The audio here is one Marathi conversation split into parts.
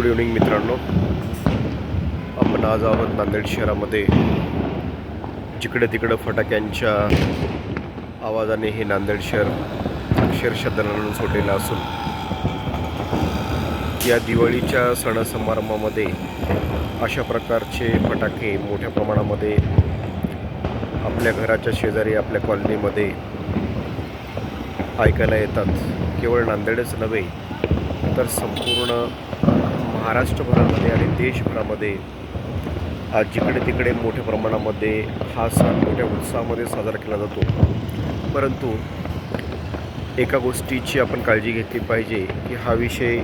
गुड इव्हनिंग मित्रांनो. आपण आज आहोत नांदेड शहरामध्ये. जिकडे तिकडं फटाक्यांच्या आवाजाने हे नांदेड शहर अक्षरशः दणाणून सोडलेलं असून या दिवाळीच्या सणसमारंभामध्ये अशा प्रकारचे फटाके मोठ्या प्रमाणामध्ये आपल्या घराच्या शेजारी आपल्या कॉलनीमध्ये ऐकायला येतात. केवळ नांदेडच नव्हे तर संपूर्ण महाराष्ट्रभरामध्ये आणि देशभरामध्ये आज जिकडे तिकडे मोठ्या प्रमाणामध्ये हा सण मोठ्या उत्साहामध्ये साजरा केला जातो. परंतु एका गोष्टीची आपण काळजी घेतली पाहिजे की हा विषय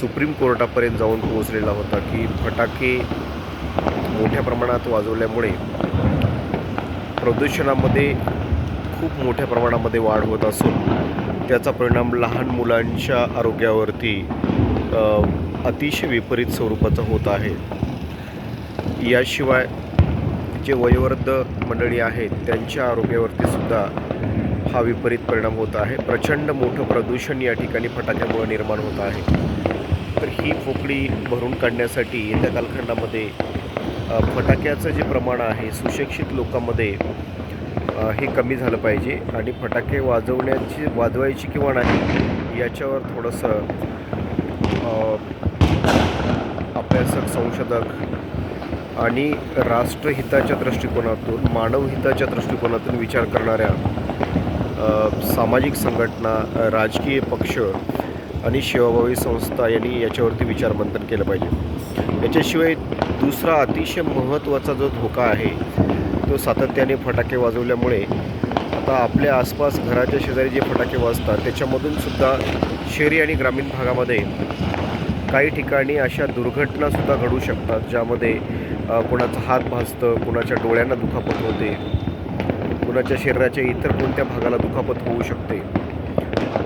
सुप्रीम कोर्टापर्यंत जाऊन पोहोचलेला होता की फटाके मोठ्या प्रमाणात वाजवल्यामुळे प्रदूषणामध्ये खूप मोठ्या प्रमाणामध्ये वाढ होत असून त्याचा परिणाम लहान मुलांच्या आरोग्यावरती अतिशय विपरीत स्वरूपाचा होत आहे. याशिवाय जे वयोवृद्ध मंडळी आहेत त्यांच्या आरोग्यावरती सुद्धा हा विपरीत परिणाम होत आहे. प्रचंड मोठं प्रदूषण या ठिकाणी फटाक्यामुळे निर्माण होत आहे. तर ही पोकळी भरून काढण्यासाठी येत्या कालखंडामध्ये फटाक्याचं जे प्रमाण आहे सुशिक्षित लोकांमध्ये हे कमी झालं पाहिजे. आणि फटाके वाजवण्याची वाजवायची किंवा नाही याच्यावर थोडंसं अभ्यासक संशोधक आणि राष्ट्रहिताच्या दृष्टिकोनातून मानवहिताच्या दृष्टिकोनातून विचार करणाऱ्या सामाजिक संघटना राजकीय पक्ष आणि सेवाभावी संस्था यांनी याच्यावरती विचारमंथन केलं पाहिजे. याच्याशिवाय दुसरा अतिशय महत्त्वाचा जो धोका आहे तो सातत्याने फटाके वाजवल्यामुळे आता आपल्या आसपास घराच्या शेजारी जे फटाके वाजतात त्याच्यामधून सुद्धा शहरी आणि ग्रामीण भागामध्ये काही ठिकाणी अशा दुर्घटनासुद्धा घडू शकतात ज्यामध्ये अ, कोणाचा हात भाजतं कोणाच्या डोळ्यांना दुखापत होते कुणाच्या शरीराच्या इतर कोणत्या भागाला दुखापत होऊ शकते.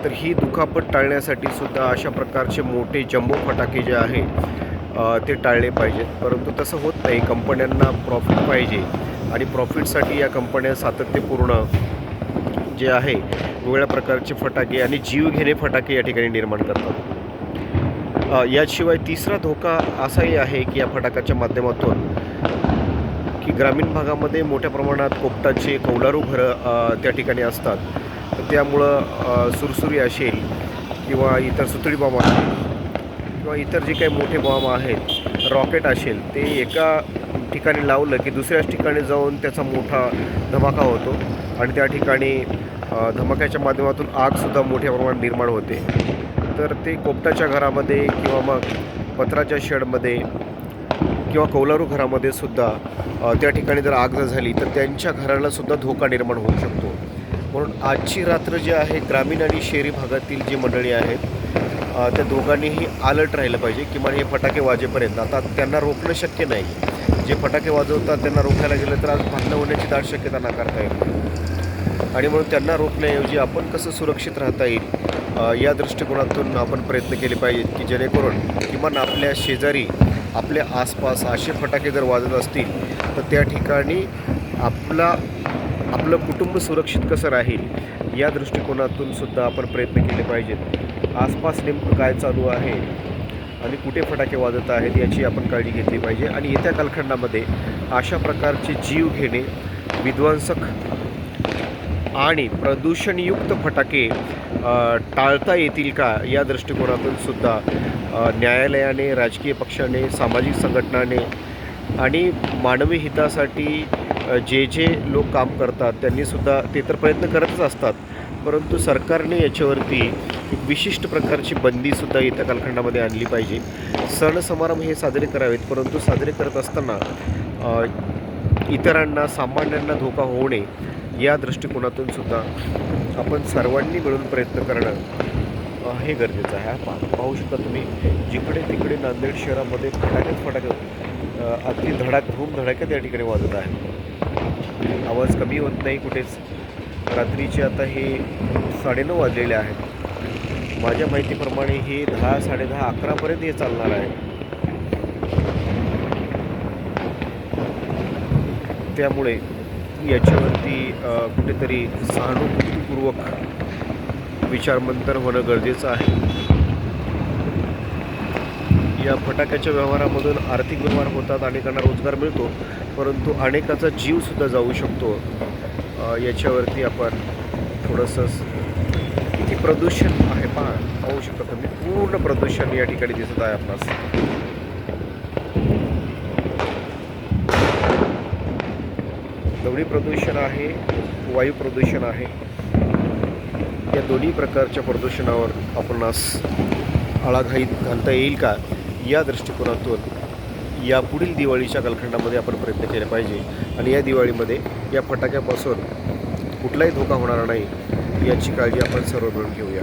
तर ही दुखापत टाळण्यासाठी सुद्धा अशा प्रकारचे मोठे जम्बो फटाके जे आहे ते टाळले पाहिजेत. परंतु तसं होत नाही. कंपन्यांना प्रॉफिट पाहिजे आणि प्रॉफिटसाठी या कंपन्या सातत्यपूर्ण जे आहे वेगवेगळ्या प्रकारचे फटाके आणि जीवघेणे फटाके या ठिकाणी निर्माण करतात. याशिवाय तिसरा धोका असाही आहे की या फटाक्याच्या माध्यमातून की ग्रामीण भागामध्ये मोठ्या प्रमाणात कोपटाचे कौलारू घरं त्या ठिकाणी असतात. तर त्यामुळं सुरसुरी असेल किंवा इतर सुतळी बॉम्ब असेल किंवा इतर जे काही मोठे बॉम्ब आहेत रॉकेट असेल ते एका ठिकाणी लावलं की दुसऱ्याच ठिकाणी जाऊन त्याचा मोठा धमाका होतो आणि त्या ठिकाणी धमाक्याच्या माध्यमातून आगसुद्धा मोठ्या प्रमाणात निर्माण होते. तर ते कोपटाच्या घरामध्ये किंवा मग पत्राच्या शेडमध्ये किंवा कौलारू घरामध्ये सुद्धा त्या ठिकाणी जर आग जर झाली तर त्यांच्या घराला सुद्धा धोका निर्माण होऊ शकतो. म्हणून आजची रात्र जी आहे ग्रामीण आणि शहरी भागातील जी मंडळी आहेत त्या दोघांनीही अलर्ट राहिलं पाहिजे किमान हे फटाके वाजेपर्यंत आता त्यांना रोखणं शक्य नाही. जे फटाके वाजवतात त्यांना रोखायला गेलं तर आज भांडणं होण्याची दाट शक्यता नाकारता येईल आणि म्हणून त्यांना रोखण्याऐवजी आपण कसं सुरक्षित राहता येईल या दृष्टिकोनातून आपण प्रयत्न केले पाहिजेत की जेणेकरून किमान आपल्या शेजारी आपल्या आसपास असे फटाके जर वाजत असतील तर त्या ठिकाणी आपला आपलं कुटुंब सुरक्षित कसं राहील या दृष्टिकोनातून सुद्धा आपण प्रयत्न केले पाहिजेत. आसपास नेमकं काय चालू आहे आणि कुठे फटाके वाजत आहेत याची आपण काळजी घेतली पाहिजे. आणि येत्या कालखंडामध्ये अशा प्रकारचे जीव घेणे विध्वंसक आणि प्रदूषणयुक्त फटाके टाळता येतील का? या दृष्टिकोनातून सुद्धा न्यायालयाने राजकीय पक्षाने सामाजिक संघटनाने आणि मानवी हितासाठी जे जे लोक काम करतात त्यांनीसुद्धा ते तर प्रयत्न करतच असतात. परंतु सरकारने याच्यावरती एक विशिष्ट प्रकारची बंदीसुद्धा येत्या कालखंडामध्ये आणली पाहिजे. सण समारंभ हे साजरे करावेत परंतु साजरे करत असताना इतरांना सामान्यांना धोका होऊ नये या दृष्टिकोनातून सुद्धा आपण सर्वांनी मिळून प्रयत्न करणं हे गरजेचं आहे. पा पाहू शकता तुम्ही जिकडे तिकडे नांदेड शहरामध्ये फटाक्यात फटाक्यात अगदी धडाक धूम धडाक्यात या ठिकाणी वाजत आहे आवाज कमी होत नाही कुठेच. रात्रीचे आता हे साडेनऊ वाजलेले आहेत. माझ्या माहितीप्रमाणे हे दहा साडेदहा अकरापर्यंत हे चालणार आहे. त्यामुळे याच्यावरती कुठेतरी सहानुभूतीपूर्वक विचारमंथन होणं गरजेचं आहे. या फटाक्याच्या व्यवहारामधून आर्थिक व्यवहार होतात अनेकांना रोजगार मिळतो परंतु अनेकाचा जीवसुद्धा जाऊ शकतो. याच्यावरती आपण थोडंसं हे प्रदूषण आहे पहा पाहू शकता तुम्ही पूर्ण प्रदूषण या ठिकाणी दिसत आहे आपणास. ध्वनी प्रदूषण आहे वायू प्रदूषण आहे. या दोन्ही प्रकारच्या प्रदूषणावर आपणास आळा घाई घालता येईल का? या दृष्टिकोनातून या पुढील दिवाळीच्या कालखंडामध्ये आपण प्रयत्न केले पाहिजे. आणि या दिवाळीमध्ये या फटाक्यापासून कुठलाही धोका होणार नाही याची काळजी आपण सर्व मिळून घेऊया.